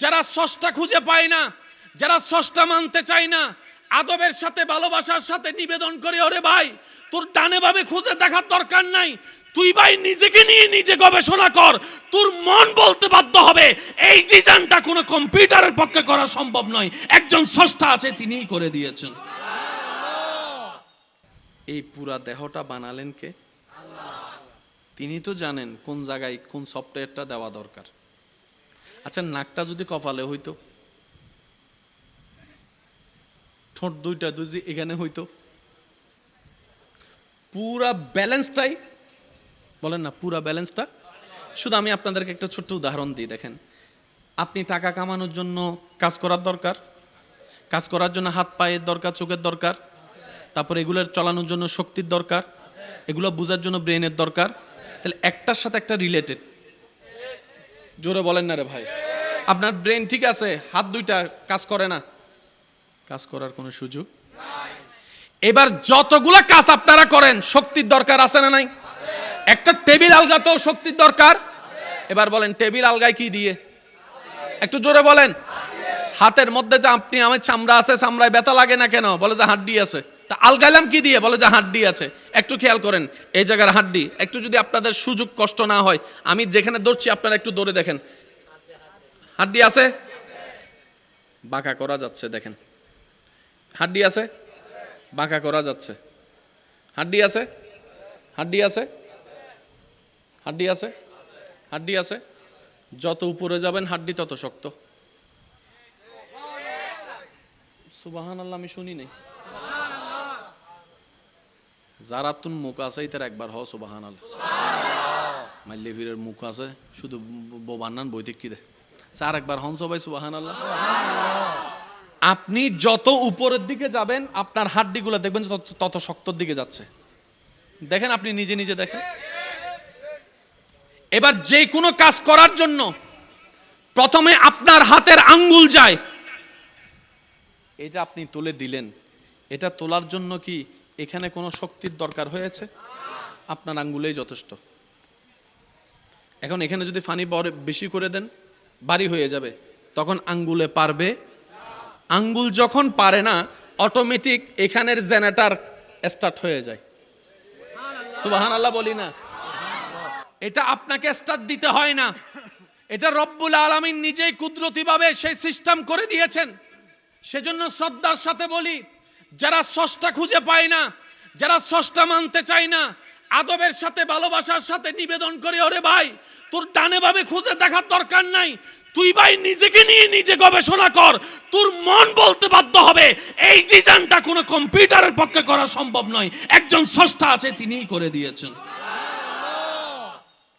যারা স্রষ্টা খুঁজে পায় না, যারা স্রষ্টা মানতে চায় না, আদবের সাথে, ভালোবাসার সাথে নিবেদন করে, ওরে ভাই, তোর ডানে ভাবে খুঁজে দেখার দরকার নাই। তুই ভাই নিজেকে নিয়ে নিজে গবেষণা কর। তোর মন বলতে বাধ্য হবে, এই ডিজাইনটা কোনো কম্পিউটারের পক্ষে করা সম্ভব নয়। একজন স্রষ্টা আছে, তিনিই করে দিয়েছেন। এই পুরা দেহটা বানালেন কে? তিনি তো জানেন কোন জায়গায় কোন সফটওয়্যারটা দেওয়া দরকার। আচ্ছা নাকটা যদি কপালে হইতো? ঠোঁট দুইটা যদি এখানে হইতো? পুরা ব্যালেন্সটাই, বলেন না, পুরা ব্যালেন্সটা? শুধু আমি আপনাদেরকে একটা ছোট্ট উদাহরণ দিই দেখেন। আপনি টাকা কামানোর জন্য কাজ করার দরকার, কাজ করার জন্য হাত পায়ের দরকার, চোখের দরকার, তারপর এগুলোর চালানোর জন্য শক্তির দরকার, এগুলো বোঝার জন্য ব্রেনের দরকার, তাহলে একটার সাথে একটা রিলেটেড জোরে বলেন না রে ভাই। আপনার ব্রেন ঠিক আছে? হাত দুইটা কাজ করে না? কাজ করার কোনো সুযোগ? এবার যতগুলা কাজ আপনারা করেন, শক্তির দরকার আছে না নাই? একটা টেবিল আলগাতেও শক্তির দরকার। এবার বলেন, টেবিল আলগায় কি দিয়ে? একটু জোরে বলেন। হাতের মধ্যে যে আপনি, আমার চামড়া আছে, চামড়ায় ব্যথা লাগে না কেন? বলে যে হাড্ডি আছে। তা আলগাইলাম কি দিয়ে? বলে যে হাড্ডি আছে। একটু খেয়াল করেন, এই জায়গার হাড্ডি। একটু যদি আপনাদের সুযোগ কষ্ট না হয়, আমি যেখানে ধরছি, আপনারা একটু দৌড়ে দেখেন। হাড্ডি আছে? বাঁকা করা যাচ্ছে, দেখেন। হাড্ডি আছে? বাঁকা করা যাচ্ছে। হাড্ডি আছে? হাড্ডি আছে? হাড্ডি আছে? হাড্ডি আছে? যত উপরে যাবেন, হাড্ডি তত শক্ত। সুবাহান আল্লাহ আমি শুনি নাই। যারা তুন মুখ আছে তার একবার হ সুবাহান আল্লাহ মাল্যভীরের মুখ আছে শুধু বান্নান বইতে কি দে? স্যার একবার হন সবাই সুবাহান আল্লাহ আপনি যত উপরের দিকে যাবেন আপনার হাড্ডিগুলো দেখবেন তত শক্তর দিকে যাচ্ছে। দেখেন আপনি নিজে নিজে দেখেন। এবার যে কোনো কাজ করার জন্য প্রথমে আপনার হাতের আঙ্গুল যায়। এটা আপনি তুলে দিলেন। এটা তোলার জন্য কি এখানে কোনো শক্তির দরকার হয়েছে? আপনার আঙ্গুলেই যথেষ্ট। এখন এখানে যদি ফানি বড় বেশি করে দেন বাড়ি হয়ে যাবে। তখন আঙ্গুলে পারবে। আঙ্গুল যখন পারে না অটোমেটিক এখানের জেনারেটর স্টার্ট হয়ে যায়। সুবাহান আল্লাহ বলি না। এটা আপনাকে স্টার্ট দিতে হয় না। এটা রব্বুল আলমিন নিজেই কুদরতিভাবে সেই সিস্টেম করে দিয়েছেন। সেজন্য শ্রদ্ধার সাথে বলি যারা স্রষ্টা খুঁজে পায় না, যারা স্রষ্টা মানতে চায় না, আদবের সাথে, ভালোবাসার সাথে নিবেদন করে, ওরে ভাই, তোর ডানে ভাবে খুঁজে দেখার দরকার নাই। তুই ভাই নিজেকে নিয়ে নিজে গবেষণা কর। তোর মন বলতে বাধ্য হবে, এই ডিজাইনটা কোনো কম্পিউটারের পক্ষে করা সম্ভব নয়। একজন সস্তা আছে, তিনিই করে দিয়েছেন।